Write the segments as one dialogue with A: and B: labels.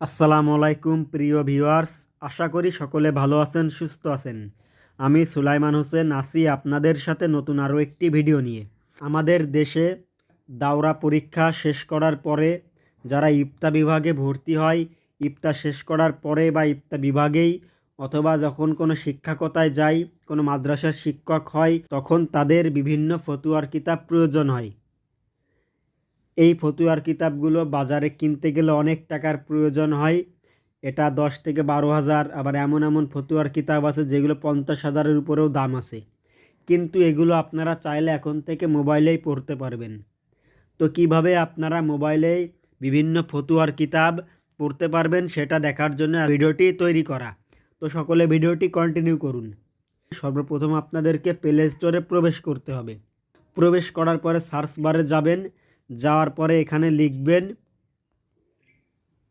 A: আসসালামু আলাইকুম, প্রিয় ভিউয়ার্স। আশা করি সকলে ভালো আছেন, সুস্থ আছেন। আমি সুলাইমান হোসেন আসি আপনাদের সাথে নতুন আরও একটি ভিডিও নিয়ে। আমাদের দেশে দাওরা পরীক্ষা শেষ করার পরে যারা ইফতা বিভাগে ভর্তি হয়, ইফতা শেষ করার পরে বা ইফতা বিভাগেই অথবা যখন কোনো শিক্ষাকতায় যাই, কোনো মাদ্রাসার শিক্ষক হয়, তখন তাদের বিভিন্ন ফতুয়ার কিতাব প্রয়োজন হয়। এই ফতুয়ার কিতাবগুলো বাজারে কিনতে গেলে অনেক টাকার প্রয়োজন হয়। এটা দশ থেকে বারো হাজার, আবার এমন এমন ফতুয়ার কিতাব আছে যেগুলো পঞ্চাশ হাজারের উপরেও দাম আছে। কিন্তু এগুলো আপনারা চাইলে এখন থেকে মোবাইলেই পড়তে পারবেন। তো কীভাবে আপনারা মোবাইলেই বিভিন্ন ফতুয়ার কিতাব পড়তে পারবেন সেটা দেখার জন্য ভিডিওটি তৈরি করা। তো সকলে ভিডিওটি কন্টিনিউ করুন। সর্বপ্রথম আপনাদেরকে প্লে স্টোরে প্রবেশ করতে হবে। প্রবেশ করার পরে সার্চ বারে যাবেন। যাওয়ার পরে এখানে লিখবেন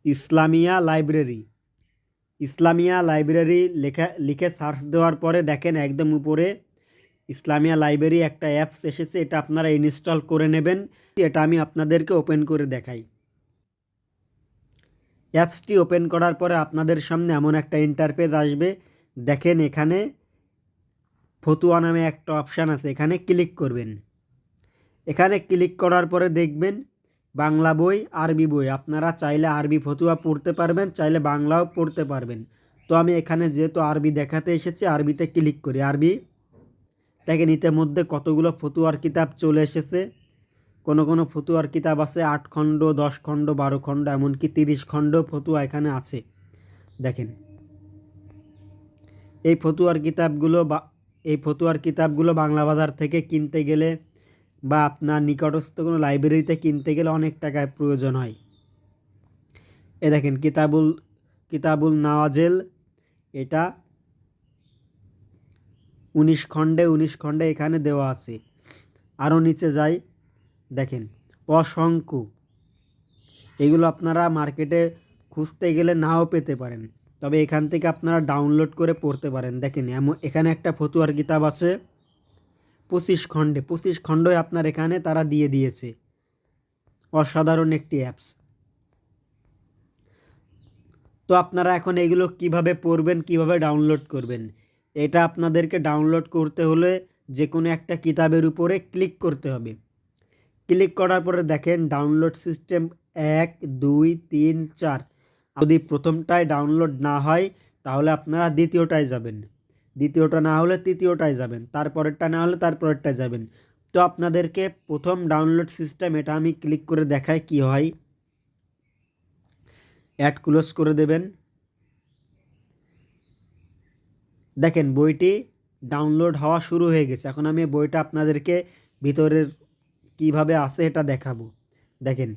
A: ইসলামিয়া লাইব্রেরি। ইসলামিয়া লাইব্রেরি লেখা, লিখে সার্চ দেওয়ার পরে দেখেন একদম উপরে ইসলামিয়া লাইব্রেরি একটা অ্যাপস এসেছে, এটা আপনারা ইনস্টল করে নেবেন। এটা আমি আপনাদেরকে ওপেন করে দেখাই। অ্যাপসটি ওপেন করার পরে আপনাদের সামনে এমন একটা ইন্টারপেজ আসবে। দেখেন এখানে ফতুয়া নামে একটা অপশান আছে, এখানে ক্লিক করবেন। এখানে ক্লিক করার পরে দেখবেন বাংলা বই, আরবি বই। আপনারা চাইলে আরবি ফতুয়া পড়তে পারবেন, চাইলে বাংলাও পড়তে পারবেন। তো আমি এখানে যেহেতু আরবি দেখাতে এসেছি, আরবিতে ক্লিক করি। আরবি, দেখেন ইতিমধ্যে কতগুলো ফতুয়ার কিতাব চলে এসেছে। কোনো কোনো ফতুয়ার কিতাব আছে, আট খণ্ড, দশ খণ্ড, বারো খণ্ড, এমনকি তিরিশ খণ্ড ফতুয়া এখানে আছে। দেখেন, এই ফতুয়ার কিতাবগুলো বা, এই ফতুয়ার কিতাবগুলো বাংলা বাজার থেকে কিনতে গেলে বা আপনার নিকটস্থ কোনো লাইব্রেরিতে কিনতে গেলে অনেক টাকার প্রয়োজন হয়। এ দেখেন, কিতাবুল কিতাবুল নাওয়াজেল, এটা উনিশ খণ্ডে উনিশ খণ্ডে এখানে দেওয়া আছে। আরও নিচে যাই, দেখেন অসংখ্য এগুলো আপনারা মার্কেটে খুঁজতে গেলে নাও পেতে পারেন। তবে এখান থেকে আপনারা ডাউনলোড করে পড়তে পারেন। দেখেন, এমন, এখানে একটা ফতুয়ার কিতাব আছে। পঁচিশ খণ্ডে, পঁচিশ খণ্ডই আপনার এখানে তারা দিয়ে দিয়েছে। অসাধারণ একটি অ্যাপস তো আপনারা এখন এগুলো কীভাবে পড়বেন, কীভাবে ডাউনলোড করবেন? এটা আপনাদেরকে ডাউনলোড করতে হলে যে কোনো একটা কিতাবের উপরে ক্লিক করতে হবে। ক্লিক করার পরে দেখেন ডাউনলোড সিস্টেম এক, দুই, তিন, চার। যদি প্রথমটায় ডাউনলোড না হয়, তাহলে আপনারা দ্বিতীয়টায় যাবেন। দ্বিতীয়টা না হলে তৃতীয়টায় যাবেন, তারপরেরটা না হলে তারপরেরটায় যাবেন। তো আপনাদেরকে প্রথম ডাউনলোড সিস্টেম এটা আমি ক্লিক করে দেখাই কি হয়। অ্যাড ক্লোজ করে দেবেন। দেখেন বইটি ডাউনলোড হওয়া শুরু হয়ে গেছে। এখন আমি বইটা আপনাদেরকে ভিতরের কীভাবে আছে এটা দেখাবো। দেখেন,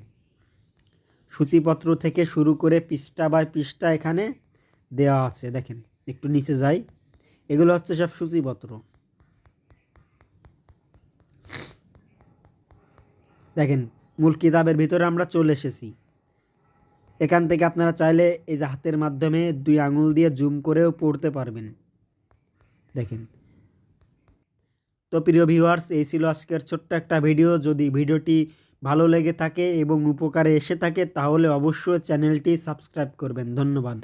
A: সূচিপত্র থেকে শুরু করে পৃষ্ঠা বাই পৃষ্ঠা এখানে দেওয়া আছে। দেখেন, একটু নিচে যাই। এগুলো হচ্ছে সব সূচিপত্র। দেখেন, মূল কিতাবের ভিতরে আমরা চলে এসেছি। এখান থেকে আপনারা চাইলে এই হাতের মাধ্যমে দুই আঙুল দিয়ে জুম করেও পড়তে পারবেন। দেখেন। তো প্রিয় ভিউয়ার্স এই ছিল আজকের ছোট্ট একটা ভিডিও। যদি ভিডিওটি ভালো লেগে থাকে এবং উপকারে এসে থাকে, তাহলে অবশ্যই চ্যানেলটি সাবস্ক্রাইব করবেন। ধন্যবাদ।